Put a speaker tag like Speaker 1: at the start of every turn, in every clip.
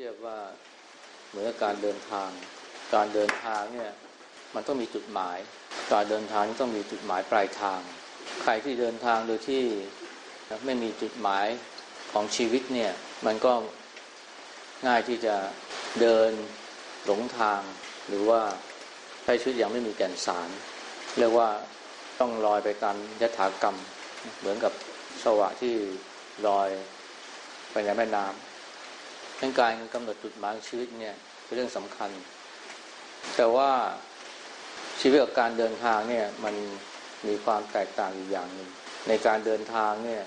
Speaker 1: ทียบว่าเหมือนการเดินทาง การเดินทางเนี่ยมันต้องมีจุดหมาย การเดินทางต้องมีจุดหมายปลายทาง ใครที่เดินทางโดยที่ไม่มีจุดหมายของชีวิตเนี่ยมันก็ง่ายที่จะเดินหลงทาง หรือว่าใช้ชีวิตอย่างไม่มีแก่นสาร เรียกว่าต้องลอยไปตามยถากรรม เหมือนกับสวะที่ลอยไปในแม่น้ำ เป็นการกำหนดจุดหมายชีวิตเนี่ยเป็นเรื่องสำคัญ แต่ว่าชีวิตกับการเดินทางเนี่ยมันมีความแตกต่างอยู่อย่างหนึ่งในการเดินทางเนี่ย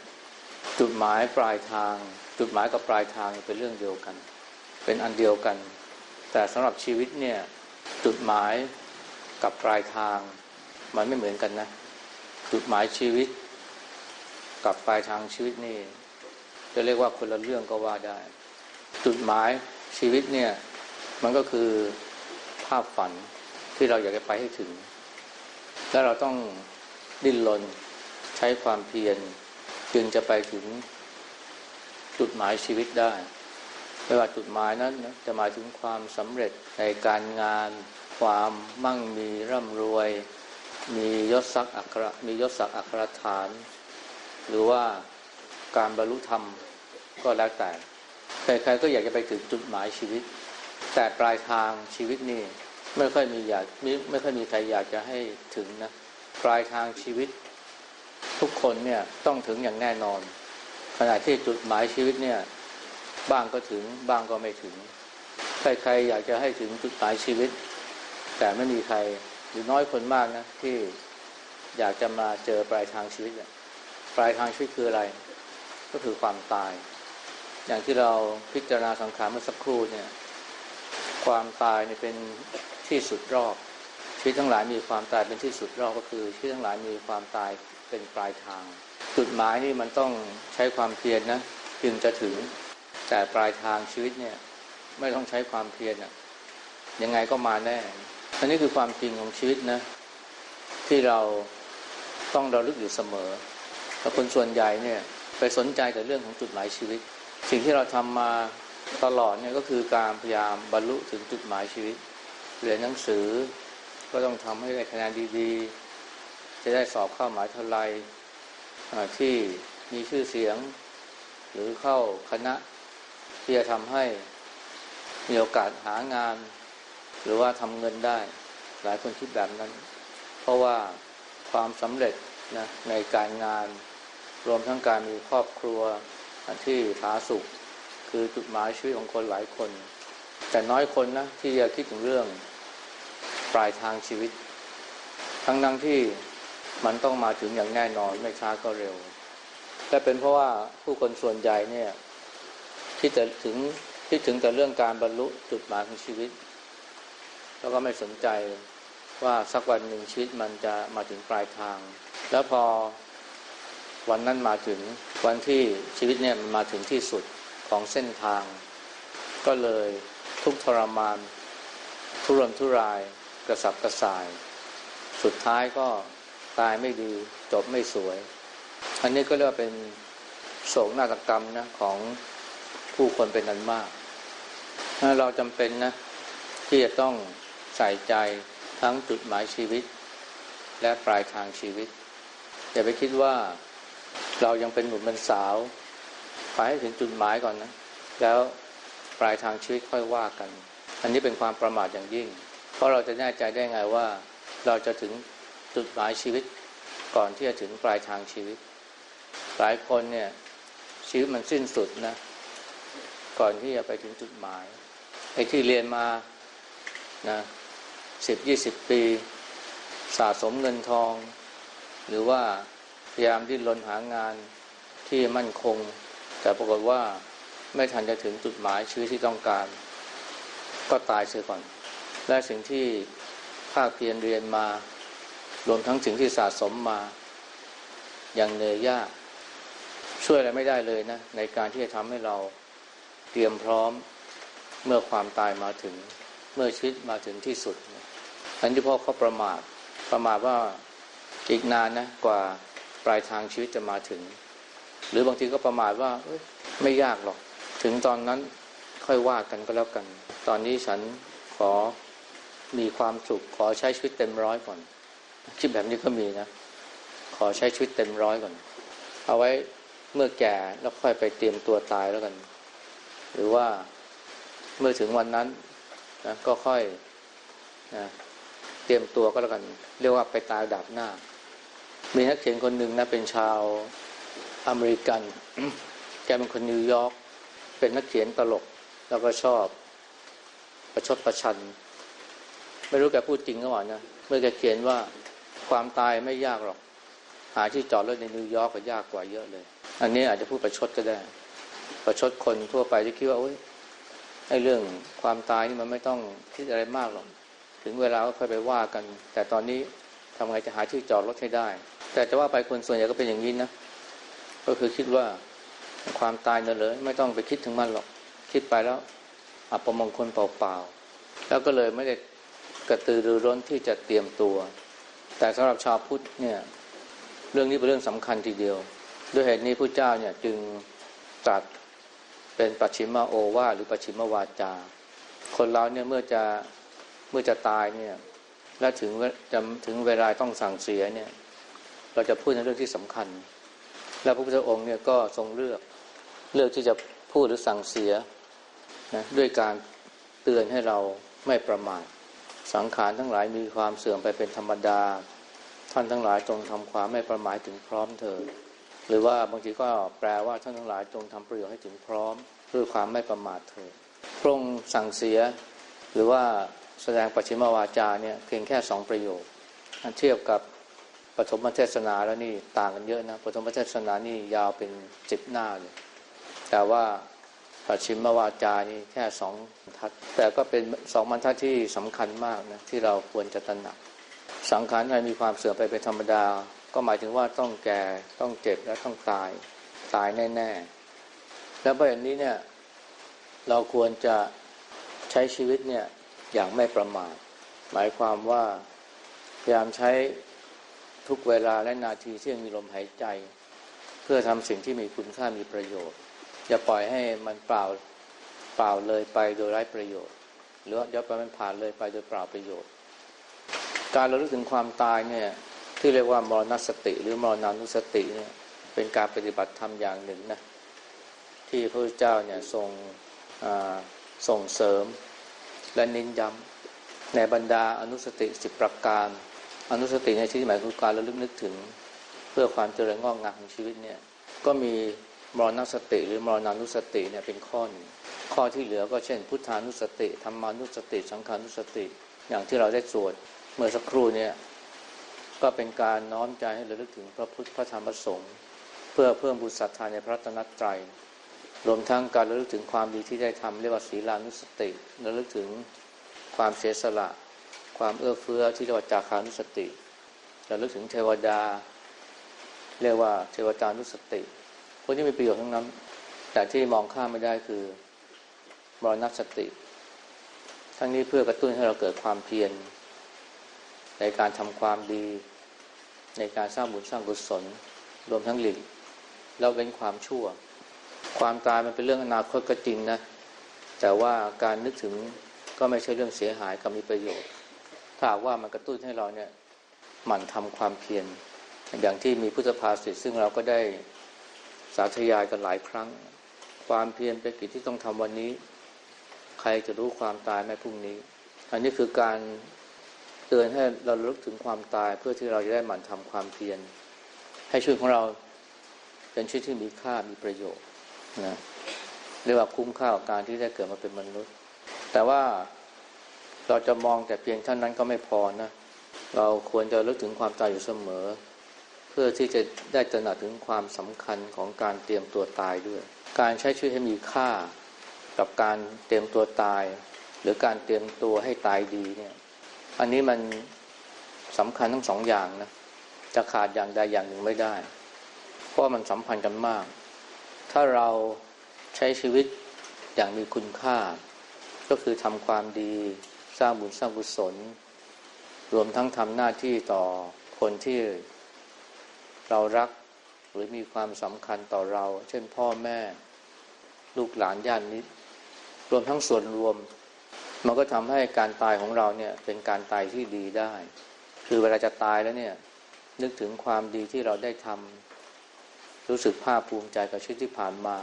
Speaker 1: จุดหมายปลายทาง จุดหมายกับปลายทางเป็นเรื่องเดียวกัน เป็นอันเดียวกัน แต่สำหรับชีวิตเนี่ยจุดหมายกับปลายทาง มันไม่เหมือนกันนะ จุดหมายชีวิต กับปลายทางชีวิตนี่จะเรียกว่าคนละเรื่องก็ว่าได้ จุดหมายชีวิตเนี่ย มันก็คือภาพฝันที่เราอยากจะไปให้ถึง และเราต้องดิ้นรนใช้ความเพียรจึงจะไปถึงจุดหมายชีวิตได้ไม่ว่าจุดหมายนั้นจะหมายถึงความสำเร็จในการงาน ความมั่งมีร่ำรวย มียศศักดิ์อัครมียศศักดิ์อัครฐาน หรือว่าการบรรลุธรรมก็แล้วแต่ ใครๆก็อยากจะไปถึงจุดหมายชีวิต แต่ปลายทางชีวิตนี่ไม่ค่อยมีอยากไม่ไม่ค่อยมีใครอยากจะให้ถึงนะปลายทางชีวิต ทุกคนเนี่ยต้องถึงอย่างแน่นอน ขณะที่จุดหมายชีวิตเนี่ยบ้างก็ถึงบ้างก็ไม่ถึง ใครๆอยากจะให้ถึงจุดหมายชีวิต แต่ไม่มีใครหรือน้อยคนมากนะที่อยากจะมาเจอปลายทางชีวิตปลายทางชีวิตคืออะไร ก็คือความตาย อย่างที่เราพิจารณาสังขารเมื่อสักครู่เนี่ย ความตายเนี่ยเป็นที่สุดรอบชีวิตทั้งหลายมีความตายเป็นที่สุดรอบก็คือชีวิตทั้งหลายมีความตายเป็นปลายทาง จุดหมายนี่มันต้องใช้ความเพียรนนะจึงจะถึงแต่ปลายทางชีวิตเนี่ยไม่ต้องใช้ความเพียรอะยังไงก็มาแน่อันนี้คือความจริงของชีวิตนะ ที่เราต้องราลึกอยู่เสมอแต่คนส่วนใหญ่เนี่ยไปสนใจแต่เรื่องของจุดหมายชีวิต สิ่งที่เราทำมาตลอดเนี่ยก็คือการพยายามบรรลุถึงจุดหมายชีวิต เรียนหนังสือก็ต้องทำให้ได้คะแนนดีๆ จะได้สอบเข้าหมาวิทยาลัยอ่าที่มีชื่อเสียง หรือเข้าคณะที่จะทำให้มีโอกาสหางาน หรือว่าทำเงินได้ หลายคนคิดแบบนั้น เพราะว่าความสำเร็จนะในการงาน รวมทั้งการมีครอบครัว ที่ผาสุกคือจุดหมายชีวิตของคนหลายคน แต่น้อยคนนะที่จะคิดถึงเรื่องปลายทางชีวิต ทั้งนั้นที่มันต้องมาถึงอย่างแน่นอนไม่ช้าก็เร็ว แต่เป็นเพราะว่าผู้คนส่วนใหญ่เนี่ยที่จะถึงที่ถึงแต่เรื่องการบรรลุจุดหมายของชีวิต แล้วก็ไม่สนใจว่าสักวันหนึ่งชีวิตมันจะมาถึงปลายทาง แล้วพอ วันนั้นมาถึงวันที่ชีวิตเนี่ยมันมาถึงที่สุดของเส้นทาง ก็เลยทุกทรมาน ทุรนทุรายกระสับกระส่าย สุดท้ายก็ตายไม่ดีจบไม่สวย อันนี้ก็เรียกว่าเป็นโศกนาฏกรรมนะของผู้คนเป็นนั้นมาก เราจำเป็นนะที่จะต้องใส่ใจทั้งจุดหมายชีวิต และปลายทางชีวิต อย่าไปคิดว่า เรายังเป็นหนุ่มเป็นสาว ไปให้ถึงจุดหมายก่อนนะ แล้วปลายทางชีวิตค่อยว่ากัน อันนี้เป็นความประมาทอย่างยิ่ง เพราะเราจะแน่ใจได้ไงว่า เราจะถึงจุดหมายชีวิตก่อนที่จะถึงปลายทางชีวิต หลายคนเนี่ยชีวิตมันสิ้นสุดนะ ก่อนที่จะไปถึงจุดหมายไอ้ที่เรียนมานะสิบยี่สิบปี สะสมเงินทอง หรือว่า พยายามดิ้นรนหางานที่มั่นคง แต่ปรากฏว่าไม่ทันจะถึงจุดหมายชีวิตที่ต้องการ ก็ตายเสียก่อน และสิ่งที่ภาคเพียรเรียนมา รวมทั้งสิ่งที่สะสมมาอย่างเหนื่อยยาก ช่วยอะไรไม่ได้เลยนะ ในการที่จะทำให้เราเตรียมพร้อมเมื่อความตายมาถึงเมื่อชีวิตมาถึงที่สุดอันที่พ่อเขาประมาทประมาทว่าอีกนานนะกว่า ปลายทางชีวิตจะมาถึง หรือบางทีก็ประมาทว่าไม่ยากหรอก ถึงตอนนั้นค่อยว่ากันก็แล้วกัน ตอนนี้ฉันขอมีความสุข ขอใช้ชีวิตเต็มร้อยก่อนคิดแบบนี้ก็มีนะ ขอใช้ชีวิตเต็มร้อยก่อน เอาไว้เมื่อแก่แล้วค่อยไปเตรียมตัวตายแล้วกัน หรือว่าเมื่อถึงวันนั้นนะก็ค่อยนะเตรียมตัวก็แล้วกัน เรียกว่าไปตายดับหน้า มีนักเขียนคนหนึ่งนะเป็นชาวอเมริกัน แกเป็นคนนิวยอร์กเป็นนักเขียนตลกแล้วก็ชอบประชดประชัน ไม่รู้แกพูดจริงหรือเปล่านะเมื่อแกเขียนว่าความตายไม่ยากหรอก หาที่จอดรถในนิวยอร์กก็ยากกว่าเยอะเลย อันนี้อาจจะพูดประชดก็ได้ ประชดคนทั่วไปที่คิดว่าโอ้ยไอ้เรื่องความตายนี่มันไม่ต้องคิดอะไรมากหรอก ถึงเวลาก็ค่อยไปว่ากัน แต่ตอนนี้ทำไงจะหาที่จอดรถให้ได้ แต่จะว่าไปคนส่วนใหญ่ก็เป็นอย่างนี้นะ ก็คือคิดว่าความตายนั่นเลย ไม่ต้องไปคิดถึงมันหรอก คิดไปแล้ว อัปมงคลเปล่าๆ แล้วก็เลยไม่ได้กระตือรือร้นที่จะเตรียมตัว แต่สำหรับชาวพุทธเนี่ย เรื่องนี้เป็นเรื่องสำคัญทีเดียว ด้วยเหตุนี้พระเจ้าเนี่ยจึงตรัสเป็นปัจฉิมโอวาหรือปัจฉิมวาจา คนเราเนี่ยเมื่อจะเมื่อจะตายเนี่ยและถึงจะถึงเวลาต้องสั่งเสียเนี่ย เราจะพูดในเรื่องที่สำคัญ แล้วพระพุทธองค์เนี่ยก็ทรงเลือกเลือกที่จะพูดหรือสั่งเสียนะด้วยการเตือนให้เราไม่ประมาทสังขารทั้งหลายมีความเสื่อมไปเป็นธรรมดา ท่านทั้งหลายจงทำความไม่ประมาทถึงพร้อมเถิดหรือว่าบางทีก็แปลว่าท่านทั้งหลายจงทำประโยชน์ให้ถึงพร้อมด้วยความไม่ประมาทเถิดพระองค์สั่งเสีย หรือว่าแสดงปัจฉิมวาจาเนี่ยเพียงแค่สองประโยคเทียบกับ ปฐมเทศนาแล้วนี่ต่างกันเยอะนะปฐมเทศนานี่ยาวเป็นสิบหน้าเลยแต่ว่าปัจฉิมวาจานี่แค่สองบรรทัด แต่ก็เป็นสองบรรทัดที่สำคัญมากนะที่เราควรจะตระหนัก สังขารอะไรมีความเสื่อมไปเป็นธรรมดา ก็หมายถึงว่าต้องแก่ต้องเจ็บและต้องตายตายแน่ๆ แล้วประเด็นนี้เนี่ยเราควรจะใช้ชีวิตเนี่ยอย่างไม่ประมาทหมายความว่าพยายามใช้ ทุกเวลาและนาทีที่ยังมีลมหายใจ เพื่อทำสิ่งที่มีคุณค่ามีประโยชน์ อย่าปล่อยให้มันเปล่าเปล่าเลยไปโดยไร้ประโยชน์ หรืออย่าปล่อยมันผ่านเลยไปโดยเปล่าประโยชน์ การเราลึกถึงความตายเนี่ยที่เรียกว่ามรณสติ หรือมรณานุสติเนี่ยเป็นการปฏิบัติธรรมอย่างหนึ่งนะที่พระเจ้าเนี่ยทรงส่งเสริมและเน้นย้ำในบรรดาอนุสติสิบประการ อนุสติในที่หมายคือการระลึกนึกถึง เพื่อความเจริญงอกงามของชีวิตเนี่ยก็มีมรณสติ หรือมรณานุสติเนี่ยเป็นข้อหนึ่งข้อที่เหลือก็เช่น พุทธานุสติธรรมานุสติ สังขานุสติ อย่างที่เราได้สวดเมื่อสักครู่เนี่ยก็เป็นการน้อมใจให้ระลึกถึงพระพุทธพระธรรมพระสงฆ์เพื่อเพิ่มบุญศรัทธาในพระตนตรัยรวมทั้งการระลึกถึงความดีที่ได้ทำเรียกว่าศีลานุสติระลึกถึงความเสียสละ ความเอื้อเฟื้อที่เรียกว่าจาคานุสติระลึกถึงเทวดา เรียกว่าเทวตานุสติพวกนี้มีประโยชน์ทั้งนั้น แต่ที่มองข้ามไม่ได้คือมรณสติ ทั้งนี้เพื่อกระตุ้นให้เราเกิดความเพียรในการทำความดี ในการสร้างบุญสร้างกุศล รวมทั้งหลีกแล้วเว้นความชั่ว ความตายมันเป็นเรื่องอนาคตก็จริงนะ แต่ว่าการนึกถึงก็ไม่ใช่เรื่องเสียหายกับมีประโยชน์้าว่ามันกระตุ้นให้เราเนี่ยหมั่นทำความเพียรอย่างที่มีพุทธภาษิตซึ่งเราก็ได้สาธยายกันหลายครั้ง ความเพียรเป็นกิจที่ต้องทำวันนี้ ใครจะรู้ความตายไม่พรุ่งนี้ อันนี้คือการเตือนให้เราลึกถึงความตายเพื่อที่เราจะได้หมั่นทำความเพียรให้ชีวิตของเราเป็นชีวิตที่มีค่ามีประโยชน์นะเรียกว่าคุ้มค่ากับการที่ได้เกิดมาเป็นมนุษย์ แต่ว่า เราจะมองแต่เพียงเท่านั้นก็ไม่พอนะ เราควรจะลึกถึงความตายอยู่เสมอ เพื่อที่จะได้ตระหนักถึงความสำคัญของการเตรียมตัวตายด้วย การใช้ชีวิตให้มีค่า กับการเตรียมตัวตาย หรือการเตรียมตัวให้ตายดีเนี่ยอันนี้มันสำคัญทั้งสองอย่างนะจะขาดอย่างใดอย่างหนึ่งไม่ได้ เพราะมันสัมพันธ์กันมาก ถ้าเราใช้ชีวิตอย่างมีคุณค่า ก็คือทำความดี สร้างบุญสร้างกุศล รวมทั้งทำหน้าที่ต่อคนที่เรารักหรือมีความสำคัญต่อเรา เช่นพ่อแม่ ลูกหลานญาตินิดรรวมทั้งส่วนรวม มันก็ทำให้การตายของเราเนี่ยเป็นการตายที่ดีได้ คือเวลาจะตายแล้วเนี่ยนึกถึงความดีที่เราได้ทำรู้สึกภาคภูมิใจกับชีวิตที่ผ่านมา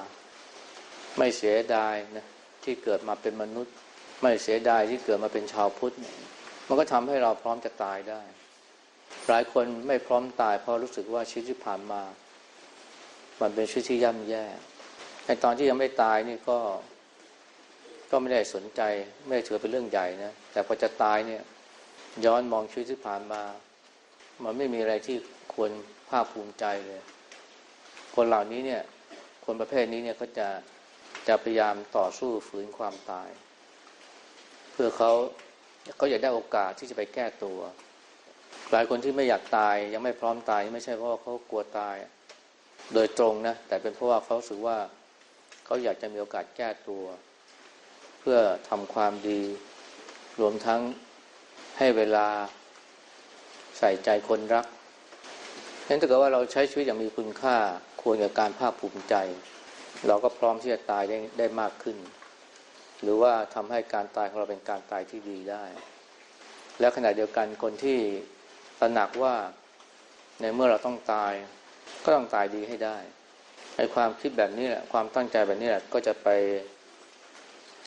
Speaker 1: ไม่เสียดายนะที่เกิดมาเป็นมนุษย์ ไม่เสียดายที่เกิดมาเป็นชาวพุทธเนี่ยมันก็ทำให้เราพร้อมจะตายได้ หลายคนไม่พร้อมตายเพราะรู้สึกว่าชีวิตที่ผ่านมา มันเป็นชีวิตที่ย่ำแย่ในตอนที่ยังไม่ตายนี่ก็ ก็ไม่ได้สนใจ ไม่ได้ถือเป็นเรื่องใหญ่นะแต่พอจะตายเนี่ย ย้อนมองชีวิตที่ผ่านมา มันไม่มีอะไรที่ควรภาคภูมิใจเลย คนเหล่านี้เนี่ย คนประเภทนี้เนี่ยเขาจะจะพยายามต่อสู้ฝืนความตาย พื่อเขาเขาอยากได้โอกาสที่จะไปแก้ตัว หลายคนที่ไม่อยากตายยังไม่พร้อมตายไม่ใช่เพราะว่าเขากลัวตาย โดยตรงนะแต่เป็นเพราะว่าเขาสึกว่าเขาอยากจะมีโอกาสแก้ตัว เพื่อทำความดี รวมทั้งให้เวลาใส่ใจคนรักฉะนั้นถ้าเกิดว่าเราใช้ชีวิตอย่างมีคุณค่าควรกับการภาคภูมิใจ เราก็พร้อมที่จะตายได้ได้มากขึ้น หรือว่าทำให้การตายของเราเป็นการตายที่ดีได้ และขณะเดียวกันคนที่ตระหนักว่าในเมื่อเราต้องตาย ก็ต้องตายดีให้ได้ไอ้ความคิดแบบนี้แหละความตั้งใจแบบนี้แหละก็จะไป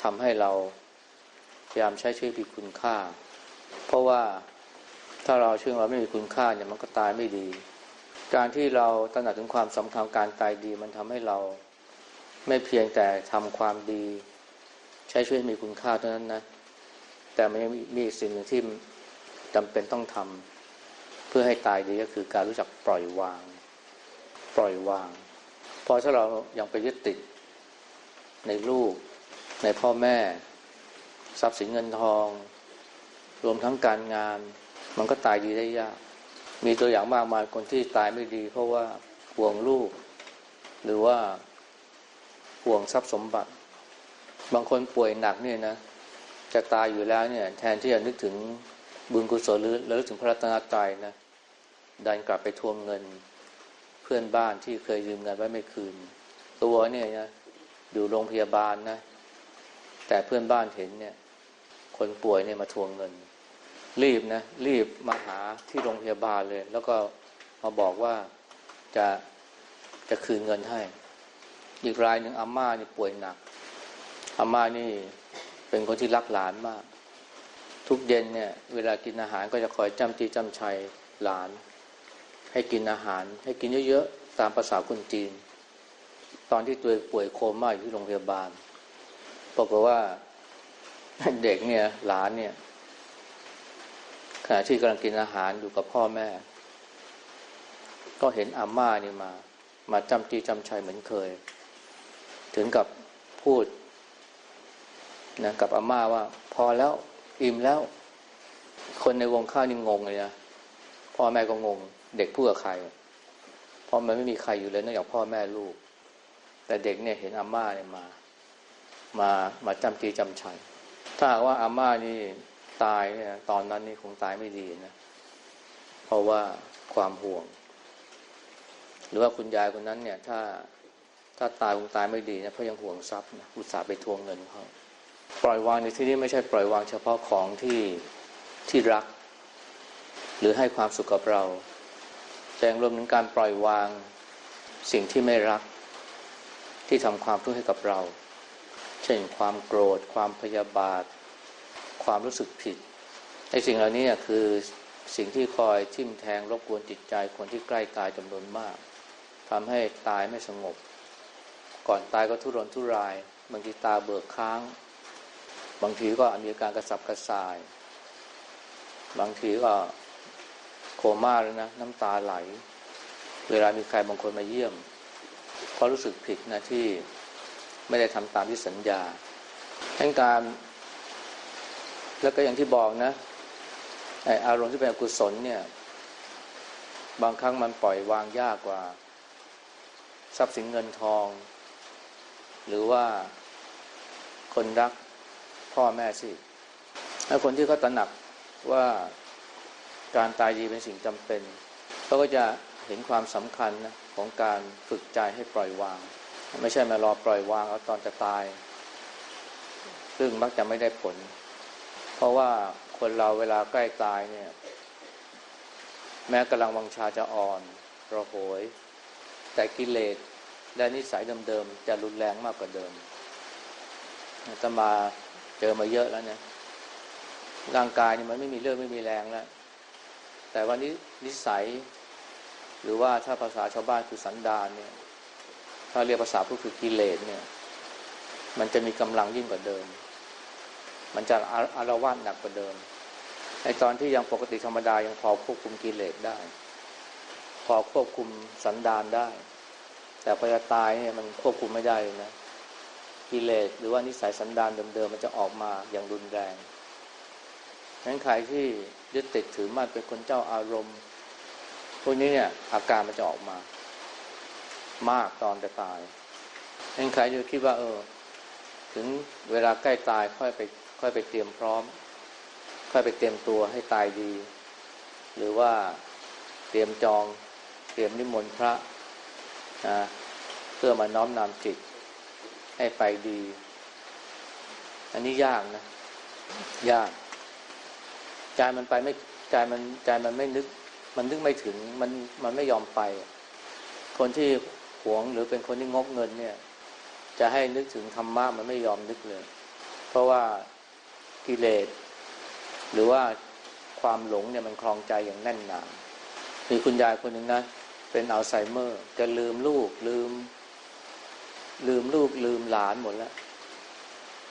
Speaker 1: ทำให้เราพยายามใช้ชีวิตมีคุณค่า เพราะว่าถ้าเราชื่อเราไม่มีคุณค่าเนี่ยมันก็ตายไม่ดี การที่เราตระหนักถึงความสำคัญการตายดี มันทำให้เราไม่เพียงแต่ทำความดี ใช้ชีวิตมีคุณค่าเท่านั้นนะ แต่มันยังมีสิ่งหนึ่งที่จำเป็นต้องทำเพื่อให้ตายดีก็คือการรู้จักปล่อยวาง ปล่อยวางเพราะถ้าเรายังไปยึดติด ในลูก ในพ่อแม่ ทรัพย์สินเงินทอง รวมทั้งการงาน มันก็ตายดีได้ยาก มีตัวอย่างมากมายคนที่ตายไม่ดี เพราะว่าห่วงลูก หรือว่าห่วงทรัพย์สมบัติ บางคนป่วยหนักเนี่ยนะจะตายอยู่แล้วเนี่ยแทนที่จะนึกถึงบุญกุศลหรือระลึกถึงพระรัตนตรัยนะดันกลับไปทวงเงินเพื่อนบ้านที่เคยยืมเงินไว้ไม่คืน ตัวเนี่ยนะอยู่โรงพยาบาลนะ แต่เพื่อนบ้านเห็นเนี่ย คนป่วยเนี่ยมาทวงเงิน รีบนะ รีบมาหาที่โรงพยาบาลเลย แล้วก็มาบอกว่าจะจะคืนเงินให้ อีกรายหนึ่งอาม่านี่ป่วยหนัก อาม่านี่เป็นคนที่รักหลานมาก ทุกเย็นเนี่ย เวลากินอาหารก็จะคอยจำจีจำชัยหลาน ให้กินอาหาร ให้กินเยอะๆตามภาษาคนจีน ตอนที่ตัวป่วยโคม่าอยู่ที่โรงพยาบาลบอกว่าเด็กเนี่ยหลานเนี่ยขณะที่กำลังกินอาหารอยู่กับพ่อแม่ ก็เห็นอาม่านี่มา มาจำจีจำชัยเหมือนเคย ถึงกับพูด นะกับอาม่าว่า พอแล้วอิ่มแล้ว คนในวงข้าวนี่งงเลยนะพ่อแม่ก็งง เด็กพูดกับใครเพราะมันไม่มีใครอยู่เลยนอกจากพ่อแม่ลูก แต่เด็กเนี่ยเห็นอาม่าเนี่ยมา มามาจำจีจำชัยถ้าว่าอาม่านี่ตายเนี่ยตอนนั้นนี่คงตายไม่ดีนะเพราะว่าความห่วง หรือว่าคุณยายคนนั้นเนี่ย ถ้าถ้าตายคงตายไม่ดีนะเพราะยังห่วงทรัพย์นะอุตส่าห์ไปทวงเงินเขา ปล่อยวางในที่นี้ไม่ใช่ปล่อยวางเฉพาะของที่ที่รัก หรือให้ความสุขกับเรา แต่รวมถึงการปล่อยวางสิ่งที่ไม่รัก ที่ทำความทุกข์ให้กับเรา เช่นความโกรธ ความพยาบาท ความรู้สึกผิดไอ้สิ่งเหล่านี้คือสิ่งที่คอยทิ่มแทงรบกวนจิตใจคนที่ใกล้ตายจำนวนมากทำให้ตายไม่สงบ ก่อนตายก็ทุรนทุรายบางทีตาเบิกค้าง บางทีก็มีอาการกระสับกระส่าย บางทีก็โคม่าแล้วนะน้ำตาไหล เวลามีใครบางคนมาเยี่ยมเพราะรู้สึกผิดนะที่ไม่ได้ทำตามที่สัญญาทั้งการ แล้วก็อย่างที่บอกนะไออารมณ์ที่เป็นอกุศลเนี่ย บางครั้งมันปล่อยวางยากกว่า ทรัพย์สินเงินทอง หรือว่าคนรัก พ่อแม่สิแล้วคนที่เขาตระหนักว่าการตายดีเป็นสิ่งจำเป็นเขาก็จะเห็นความสำคัญนะของการฝึกใจให้ปล่อยวาง ไม่ใช่มารอปล่อยวางเอาตอนจะตาย ซึ่งมักจะไม่ได้ผล เพราะว่าคนเราเวลาใกล้ตายเนี่ย แม้กำลังวังชาจะอ่อนระโหย แต่กิเลสและนิสัยเดิมๆจะรุนแรงมากกว่าเดิมจะมา เจอมาเยอะแล้วเนี่ยร่างกายนี่มันไม่มีเรื่องไม่มีแรงแล้ว แต่วันนี้นิสัย หรือว่าถ้าภาษาชาวบ้านคือสันดานเนี่ย ถ้าเรียกภาษาพูดคือกิเลสเนี่ย มันจะมีกำลังยิ่งกว่าเดิม มันจะอาอารวาสหนักกว่าเดิมในตอนที่ยังปกติธรรมดายังพอควบคุมกิเลสได้ พอควบคุมสันดานได้ แต่พอจะตายเนี่ยมันควบคุมไม่ได้เลยนะ กิเลสหรือว่านิสัยสันดานเดิมๆมันจะออกมาอย่างรุนแรงนั้นใครที่ยึดติดถือมั่นเป็นคนเจ้าอารมณ์ พวกนี้เนี่ยอาการมันจะออกมา มากตอนจะตายนั้นใครจะคิดว่าเออ ถึงเวลาใกล้ตายค่อยไปค่อยไปเตรียมพร้อม ค่อยไปเตรียมตัวให้ตายดี หรือว่าเตรียมจอง เตรียมนิมนต์พระนะเพื่อมาน้อมนำจิต ให้ไปดี อันนี้ยากนะ ยาก ใจมันไปไม่ใจมันใจมันไม่นึก มันนึกไม่ถึงมันมันไม่ยอมไป คนที่หวงหรือเป็นคนที่งกเงินเนี่ย จะให้นึกถึงธรรมะมันไม่ยอมนึกเลย เพราะว่ากิเลสหรือว่าความหลงเนี่ยมันคลองใจอย่างแน่นหนามีคุณยายคนหนึ่งนะ เป็นอัลไซเมอร์จะลืมลูกลืม ลืมลูกลืมหลานหมดแล้ว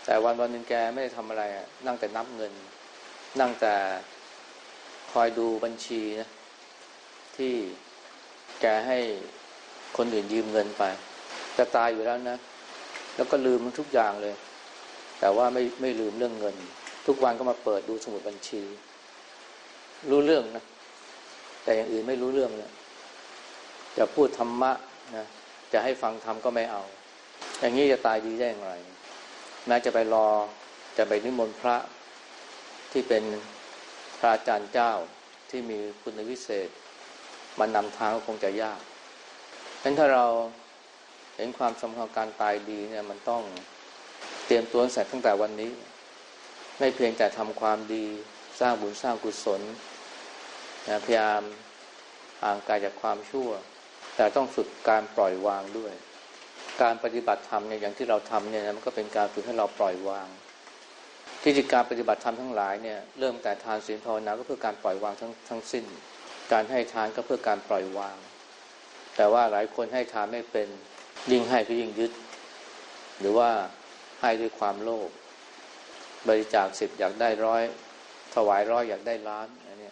Speaker 1: แต่วันวันหนึ่งแกไม่ได้ทำอะไรอะนั่งแต่นับเงิน นั่งแต่คอยดูบัญชีนะ ที่แกให้คนอื่นยืมเงินไปจะตายอยู่แล้วนะ แล้วก็ลืมทุกอย่างเลย แต่ว่าไม่ไม่ลืมเรื่องเงิน ทุกวันก็มาเปิดดูสมุดบัญชี รู้เรื่องนะ แต่อย่างอื่นไม่รู้เรื่องเลยจะพูดธรรมะนะจะให้ฟังธรรมก็ไม่เอา อย่างนี้จะตายดีได้อย่างไรแม้จะไปรอจะไปนิมนต์พระที่เป็นพระอาจารย์เจ้าที่มีคุณวิเศษมานำทางก็คงจะยากฉะนั้นถ้าเราเห็นความสำคัญการตายดีเนี่ยมันต้องเตรียมตัวใส่ตั้งแต่วันนี้ ไม่เพียงแต่ทำความดีสร้างบุญสร้างกุศลนะพยายามห่างไกลจากความชั่ว แต่ต้องฝึกการปล่อยวางด้วย การปฏิบัติธรรมเนี่ยอย่างที่เราทำเนี่ยมันก็เป็นการฝึกให้เราปล่อยวาง ที่จริงการปฏิบัติธรรมทั้งหลายเนี่ยเริ่มแต่ทานศีลภาวนาก็เพื่อการปล่อยวางทั้งทั้งสิ้น การให้ทานก็เพื่อการปล่อยวาง แต่ว่าหลายคนให้ทานไม่เป็นยิ่งให้ก็ยิ่งยึด หรือว่าให้ด้วยความโลภบริจาคสิบอยากได้ร้อยถวายร้อยอยากได้ล้านอันนี้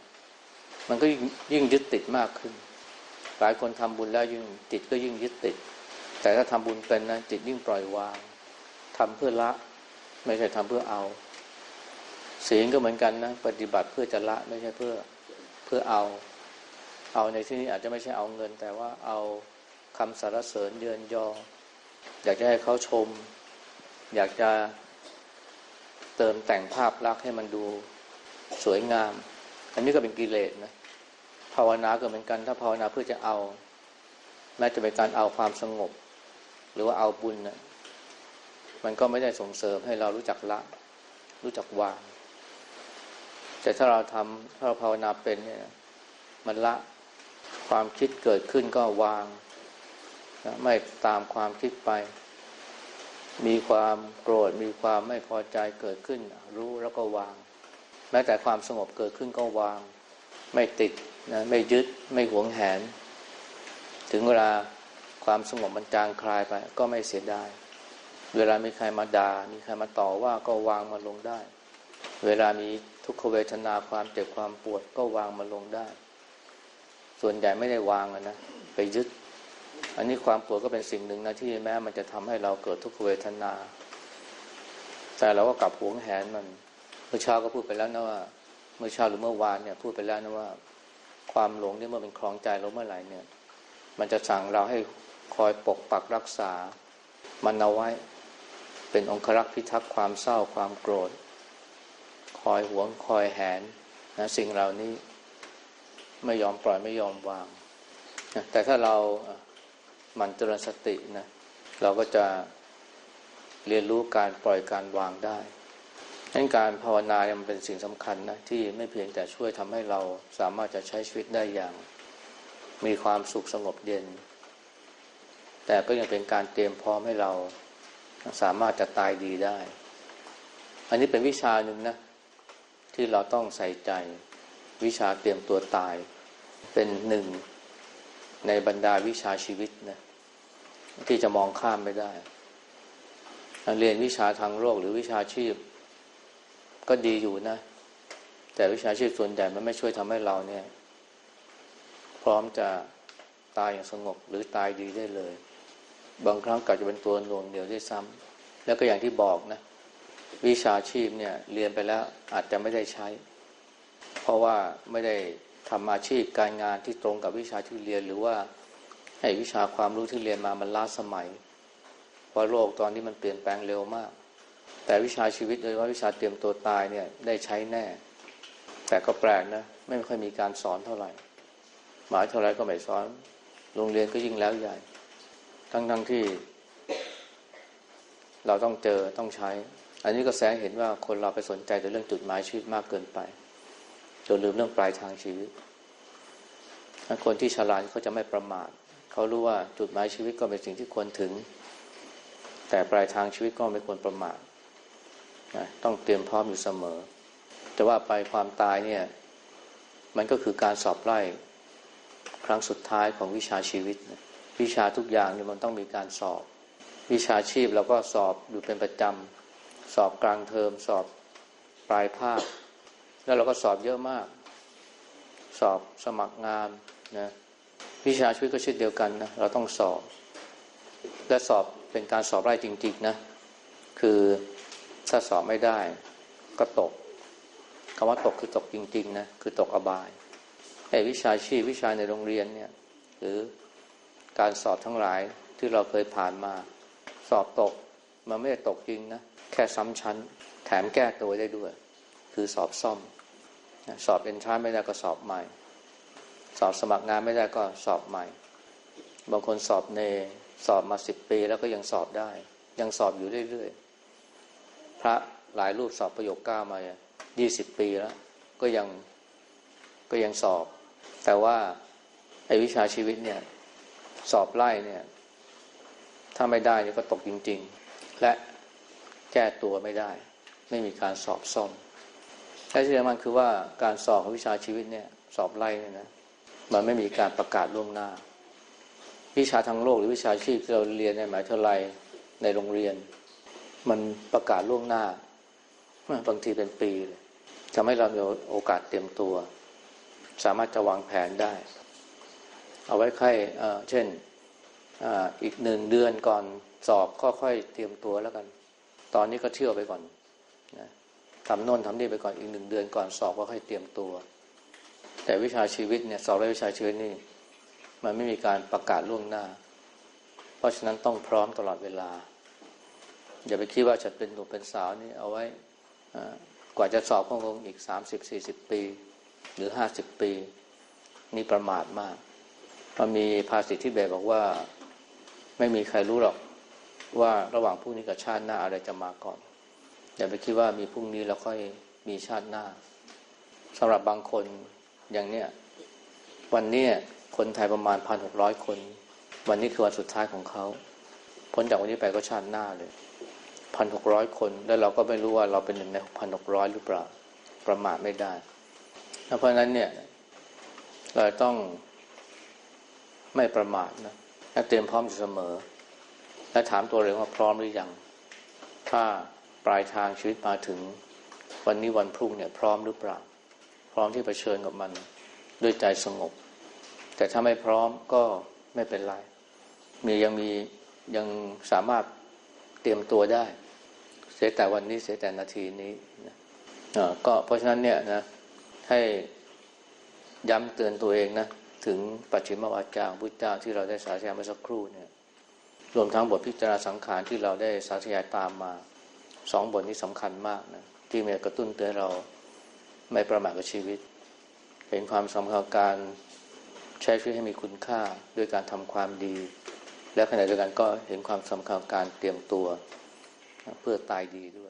Speaker 1: มันก็ยิ่งยึดติดมากขึ้น หลายคนทำบุญแล้วยิ่งจิตก็ยิ่งยึดติด แต่ถ้าทำบุญเป็นนะจิตยิ่งปล่อยวางทำเพื่อละ ไม่ใช่ทำเพื่อเอา ศีลก็เหมือนกันนะปฏิบัติเพื่อจะละไม่ใช่เพื่อเพื่อเอา เอาในที่นี้อาจจะไม่ใช่เอาเงิน แต่ว่าเอาคำสรรเสริญเยือนยอ อยากจะให้เขาชม อยากจะเติมแต่งภาพลักษณ์ให้มันดูสวยงาม อันนี้ก็เป็นกิเลสนะภาวนาก็เหมือนกัน ถ้าภาวนาเพื่อจะเอา แม้จะเป็นการเอาความสงบ หรือว่าเอาบุญนะมันก็ไม่ได้ส่งเสริมให้เรารู้จักละ รู้จักวาง แต่ถ้าเราทำถ้าเราภาวนาเป็นเนี่ยมันละความคิดเกิดขึ้นก็วางนะไม่ตามความคิดไป มีความโกรธ มีความไม่พอใจเกิดขึ้น รู้แล้วก็วาง แม้แต่ความสงบเกิดขึ้นก็วาง ไม่ติดนะไม่ยึดไม่หวงแหน ถึงเวลา ความสงบมันจางคลายไป ก็ไม่เสียดาย เวลามีใครมาดา่า มีใครมาต่อว่าก็วางมาลงได้ เวลามีทุกขเวทนาความเจ็บความปวดก็วางมาลงได้ ส่วนใหญ่ไม่ได้วางนะ ไปยึด อันนี้ความปวดก็เป็นสิ่งหนึ่งนะที่แม้มันจะทำให้เราเกิดทุกขเวทนา แต่เราก็กลับหวงแหนมัน เมื่อเช้าก็พูดไปแล้วนะว่า เมื่อเช้าหรือเมื่อวานเนี่ยพูดไปแล้วนะว่าความหลงเนี่ยเมื่อเป็นคลองใจเราเมื่อไหร่เนี่ย มันจะสั่งเราให้ คอยปกปักรักษา มันเอาไว้ เป็นองครักษ์พิทักษ์ความเศร้าความโกรธ คอยหวงคอยแหนนะสิ่งเหล่านี้ไม่ยอมปล่อยไม่ยอมวางนะแต่ถ้าเราหมั่นเจริญสตินะเราก็จะเรียนรู้การปล่อยการวางได้นั้นการภาวนาเนี่ยมันเป็นสิ่งสำคัญนะที่ไม่เพียงแต่ช่วยทำให้เราสามารถจะใช้ชีวิตได้อย่าง มีความสุขสงบเย็น แต่ก็ยังเป็นการเตรียมพร้อมให้เราสามารถจะตายดีได้ อันนี้เป็นวิชาหนึ่งนะ ที่เราต้องใส่ใจวิชาเตรียมตัวตาย เป็นหนึ่งในบรรดาวิชาชีวิตนะที่จะมองข้ามไม่ได้เรียนวิชาทางโลกหรือวิชาชีพ ก็ดีอยู่นะ แต่วิชาชีพส่วนใหญ่มันไม่ช่วยทำให้เราเนี่ย พร้อมจะตายอย่างสงบหรือตายดีได้เลย บางครั้งกลับจะเป็นตัวหน่วงเดียวด้วยซ้ำแล้วก็อย่างที่บอกนะ วิชาชีพเนี่ยเรียนไปแล้วอาจจะไม่ได้ใช้ เพราะว่าไม่ได้ทำอาชีพการงานที่ตรงกับวิชาที่เรียนหรือว่าให้วิชาความรู้ที่เรียนมามันล้าสมัยเพราะโลกตอนนี้มันเปลี่ยนแปลงเร็วมาก แต่วิชาชีวิตโดยเฉพาะวิชาเตรียมตัวตายเนี่ยได้ใช้แน่ แต่ก็แปลกนะไม่ค่อยมีการสอนเท่าไหร่หมายเท่าไรก็ไม่สอน โรงเรียนก็ยิ่งแล้วใหญ่ ทั้งทั้งที่ เราต้องเจอต้องใช้ อันนี้ก็แสงเห็นว่าคนเราไปสนใจแต่เรื่องจุดหมายชีวิตมากเกินไปจนลืมเรื่องปลายทางชีวิตคนที่ฉลาดเขาจะไม่ประมาทเขารู้ว่าจุดหมายชีวิตก็เป็นสิ่งที่ควรถึง แต่ปลายทางชีวิตก็ไม่ควรประมาทนะต้องเตรียมพร้อมอยู่เสมอ แต่ว่าไปความตายเนี่ย มันก็คือการสอบไล่ครั้งสุดท้ายของวิชาชีวิตนะ วิชาทุกอย่างเนี่ยมันต้องมีการสอบ วิชาชีพเราก็สอบอยู่เป็นประจำสอบกลางเทอมสอบปลายภาค แล้วเราก็สอบเยอะมาก สอบสมัครงานนะวิชาชีวิตก็เช่นเดียวกันนะเราต้องสอบ และสอบเป็นการสอบไล่จริงๆนะคือถ้าสอบไม่ได้ก็ตกคำว่าตกคือตกจริงๆนะคือตกอบายไอ้วิชาชีพวิชาในโรงเรียนเนี่ย หรือ การสอบทั้งหลายที่เราเคยผ่านมา สอบตกมันไม่ได้ตกจริงนะแค่ซ้ำชั้น แถมแก้ตัวได้ด้วย คือสอบซ่อม สอบเอนทรานไม่ได้ก็สอบใหม่ สอบสมัครงานไม่ได้ก็สอบใหม่ บางคนสอบในสอบมาสิบปีแล้วก็ยังสอบได้ ยังสอบอยู่เรื่อยๆ พระหลายรูปสอบประโยคเก้ามายี่สิบปีแล้ว ก็ยังก็ยังสอบ แต่ว่าไอ้วิชาชีวิตเนี่ย สอบไล่เนี่ย ถ้าไม่ได้นี่ก็ตกจริง ๆ และแก้ตัวไม่ได้ ไม่มีการสอบซ่อมและที่สำคัญคือว่าการสอบวิชาชีวิตเนี่ย สอบไล่เนี่ยนะมันไม่มีการประกาศล่วงหน้า วิชาทางโลกหรือวิชาชีพที่เราเรียนในมหาวิทยาลัยในโรงเรียน มันประกาศล่วงหน้าบางทีเป็นปีเลยทำให้เรามีโอกาสเตรียมตัว สามารถจะวางแผนได้ เอาไว้ใครเช่นออีกหนึ่งเดือนก่อนสอบก็ค่อยเตรียมตัวแล้วกัน ตอนนี้ก็เที่ยวไปก่อนนะทำโน่นทำนี่ไปก่อนอีกหนึ่งเดือนก่อนสอบก็ค่อยเตรียมตัว แต่วิชาชีวิตเนี่ยสอบและวิชาชีวิตนี่มันไม่มีการประกาศล่วงหน้า เพราะฉะนั้นต้องพร้อมตลอดเวลา อย่าไปคิดว่าจะเป็นหนุ่มเป็นสาวนี่เอาไว้กว่าจะสอบคงอีกสามสิบสี่สิบปี หรือห้าสิบปี นี่ประมาทมาก มันมีภาษิตที่เบสบอกว่า ไม่มีใครรู้หรอกว่าระหว่างพรุ่งนี้กับชาติหน้าอะไรจะมาก่อน อย่าไปคิดว่ามีพรุ่งนี้แล้วค่อยมีชาติหน้าสำหรับบางคนอย่างเนี้ยวันนี้คนไทยประมาณพันหกร้อยคน วันนี้คือวันสุดท้ายของเขาพ้นจากวันนี้ไปก็ชาติหน้าเลยพันหกร้อยคน แล้วเราก็ไม่รู้ว่าเราเป็นหนึ่งในพันหกร้อยหรือเปล่าประมาทไม่ได้เพราะฉะนั้นเนี่ยเราต้อง ไม่ประมาทนะและเตรียมพร้อมอยู่เสมอ และถามตัวเองว่าพร้อมหรือยัง ถ้าปลายทางชีวิตมาถึงวันนี้วันพรุ่งเนี่ยพร้อมหรือเปล่า พร้อมที่เผชิญกับมันด้วยใจสงบ แต่ถ้าไม่พร้อมก็ไม่เป็นไร มียังมียังสามารถเตรียมตัวได้ เสียแต่วันนี้เสียแต่นาทีนี้นะก็เพราะฉะนั้นเนี่ยนะให้ย้ำเตือนตัวเองนะ ถึงปัจฉิมวาจาพุทธเจ้าที่เราได้สาธยายมาสักครู่เนี่ยรวมทั้งบทพิจารณาสังขารที่เราได้สาธยายตามมาสองบทนี้สำคัญมากนะที่มีกระตุ้นเตือนเราไม่ประมาทกับชีวิต เห็นความสำคัญการใช้ชีวิตให้มีคุณค่าด้วยการทำความดี และขณะเดียวกันก็เห็นความสำคัญการเตรียมตัวเพื่อตายดีด้วย